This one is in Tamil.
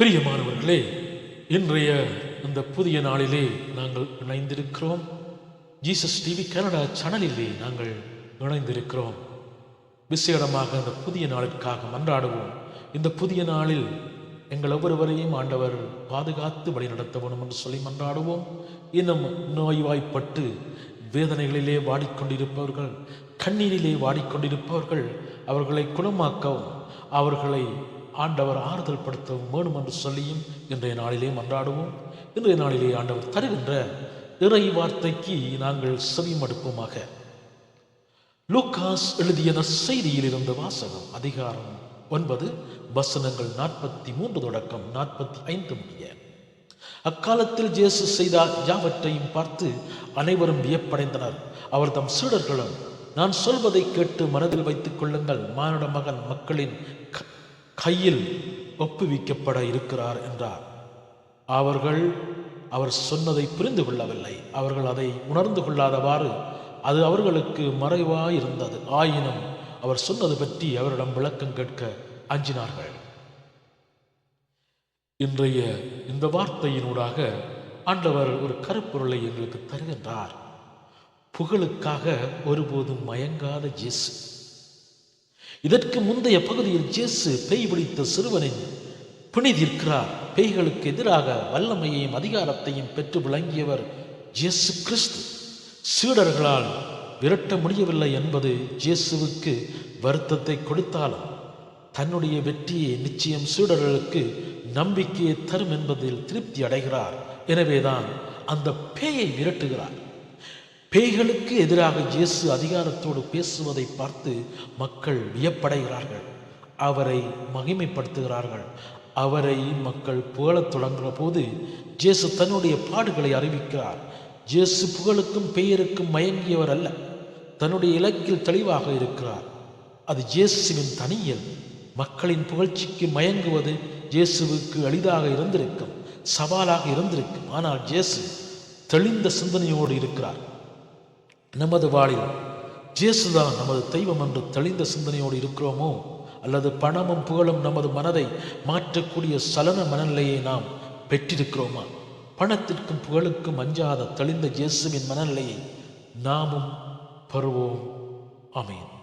பிரியமானவர்களே இன்றைய இந்த புதிய நாளிலே நாங்கள் இணைந்திருக்கிறோம். ஜீசஸ் டிவி கனடா சேனலிலே நாங்கள் இணைந்திருக்கிறோம். விசேடமாக இந்த புதிய நாளிற்காக மன்றாடுவோம். இந்த புதிய நாளில் எங்கள் ஒவ்வொருவரையும் ஆண்டவர் பாதுகாத்து வழிநடத்த வேண்டும் என்று சொல்லி மன்றாடுவோம். இன்னும் நோய்வாய்ப்பட்டு வேதனைகளிலே வாடிக்கொண்டிருப்பவர்கள் கண்ணீரிலே வாடிக்கொண்டிருப்பவர்கள் அவர்களை குணமாக்கவும் அவர்களை ஆண்டவர் ஆறுதல் படுத்தவும் வேணும் என்று சொல்லியும் இன்றைய நாளிலே மன்றாடுவோம். இன்றைய நாளிலே ஆண்டவர் தருகின்ற இறை வார்த்தைக்கு நாங்கள் செவிமடுப்போமாக லூக்காஸ் எழுதிய செய்தியில் இருந்த வாசகம் அதிகாரம் ஒன்பது வசனங்கள் நாற்பத்தி மூன்று தொடக்கம் நாற்பத்தி ஐந்து முடிய. அக்காலத்தில் ஜேசு செய்த யாவற்றையும் பார்த்து அனைவரும் வியப்படைந்தனர். அவர் தம் சீடர்களும் நான் சொல்வதை கேட்டு மனதில் வைத்துக் கொள்ளுங்கள் மானுட மகன் மக்களின் கையில் ஒப்புவிக்கப்பட இருக்கிறார் என்றார். அவர்கள் அவர் சொன்னதை புரிந்து கொள்ளவில்லை. அவர்கள் அதை உணர்ந்து கொள்ளாதவாறு அது அவர்களுக்கு மறைவாக இருந்தது ஆயினும் அவர் சொன்னது பற்றி அவரிடம் விளக்கம் கேட்க அஞ்சினார்கள். இன்றைய இந்த வார்த்தையினூடாக ஆண்டவர் ஒரு கருப்பொருளை எங்களுக்கு தருகின்றார். புகழுக்காக ஒருபோதும் மயங்காத ஜேசு இதற்கு முந்தைய பகுதியில் ஜேசு பேய் பிடித்த சிறுவனின் பிணிதிருக்கிறார் பேய்களுக்கு எதிராக வல்லமையையும் அதிகாரத்தையும் பெற்று விளங்கியவர் ஜேசு கிறிஸ்து. சீடர்களால் விரட்ட முடியவில்லை என்பது ஜேசுவுக்கு வருத்தத்தை கொடுத்தாலும் தன்னுடைய வெற்றியை நிச்சயம் சீடர்களுக்கு நம்பிக்கையை தரும் என்பதில் திருப்தி அடைகிறார். எனவேதான் அந்த பேயை விரட்டுகிறார். பேய்களுக்கு எதிராக இயேசு அதிகாரத்தோடு பேசுவதை பார்த்து மக்கள் வியப்படைகிறார்கள். அவரை மகிமைப்படுத்துகிறார்கள். அவரை மக்கள் புகழத் தொடங்குகிற போது ஜேசு தன்னுடைய பாடுகளை அறிவிக்கிறார். ஜேசு புகழுக்கும் பெயருக்கும் மயங்கியவர் அல்ல. தன்னுடைய இலக்கில் தெளிவாக இருக்கிறார். அது ஜேசுவின் தனியல். மக்களின் புகழ்ச்சிக்கு மயங்குவது ஜேசுவுக்கு எளிதாக இருந்திருக்கும். சவாலாக இருந்திருக்கும். ஆனால் ஜேசு தெளிந்த சிந்தனையோடு இருக்கிறார். நமது வாழில் ஜேசுதான் நமது தெய்வம் என்று தெளிந்த சிந்தனையோடு இருக்கிறோமோ? அல்லது பணமும் புகழும் நமது மனதை மாற்றக்கூடிய சலன மனநிலையை நாம் பெற்றிருக்கிறோமா? பணத்திற்கும் புகழுக்கும் அஞ்சாத தெளிந்த இயேசுவின் மனநிலையை நாமும் பெறுவோம் ஆமென்.